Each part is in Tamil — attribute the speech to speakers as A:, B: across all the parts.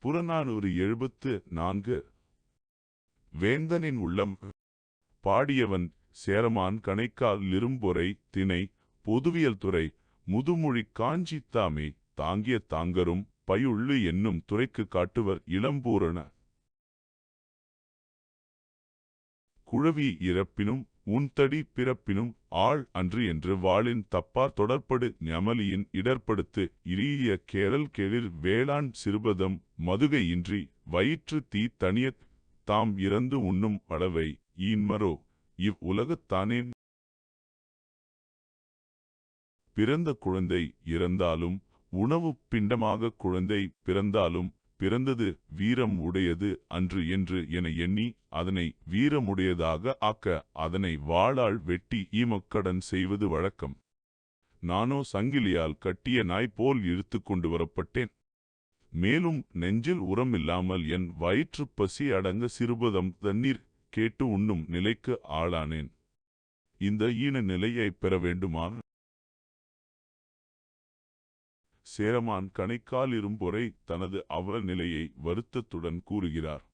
A: புறநானூறு எழுபத்து நான்கு. வேந்தனின் உள்ளம். பாடியவன் சேரமான் கணைக்கால் இரும்பொறை திணை பொதுவியல் துறை முதுமொழி காஞ்சித்தாமே தாங்கிய தாங்கரும் பையுள்ளு என்னும் துறைக்கு காட்டுவர் இளம்பூரண. குழவி இறப்பினும் உன்தடி பிறப்பினும் ஆள் அன்று என்று வாளின் தப்பார் தொடர்படு ஞமலியின் இடர்படுத்து இரிய கேரல் கெழில் வேளாண் சிறுபதம் மதுகையின்றி வயிற்று தீ தனியத் தாம் இறந்து உண்ணும் அளவை ஈன்மரோ இவ் உலகத்தானே பிறந்த குழந்தை இறந்தாலும் உணவு பிண்டமாக குழந்தை பிறந்தாலும் பிறந்தது வீரம் உடையது அன்று என்று என எண்ணி அதனை வீரமுடையதாக ஆக்க அதனை வாளால் வெட்டி ஈமக்கடன் செய்வது வழக்கம். நானோ சங்கிலியால் கட்டிய நாய் போல் இழுத்துக் கொண்டு வரப்பட்டேன். மேலும் நெஞ்சில் உரமில்லாமல் என் வயிற்றுப் பசி அடங்க சிறுபதம் தண்ணீர் கேட்டு உண்ணும் நிலைக்கு ஆளானேன். இந்த ஈன நிலையைப் பெற வேண்டுமா? சேரமான் கணைக்கால் இரும்பொறை தனது அவல நிலையை வருத்தத்துடன் கூறுகிறார்.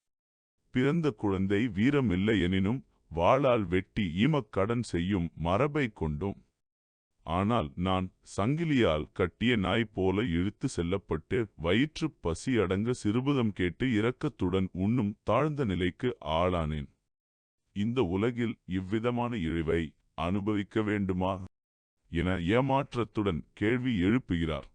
A: பிறந்த குழந்தை வீரமில்லை எனினும் வாளால் வெட்டி ஈமக் கடன் செய்யும் மரபை கொண்டோம். ஆனால் நான் சங்கிலியால் கட்டிய நாய் போல இழுத்து செல்லப்பட்டு வயிற்றுப் பசி அடங்க சிறுபுதம் கேட்டு இரக்கத்துடன் உண்ணும் தாழ்ந்த நிலைக்கு ஆளானேன். இந்த உலகில் இவ்விதமான இழிவை அனுபவிக்க வேண்டுமா? என ஏமாற்றத்துடன் கேள்வி எழுப்புகிறார்.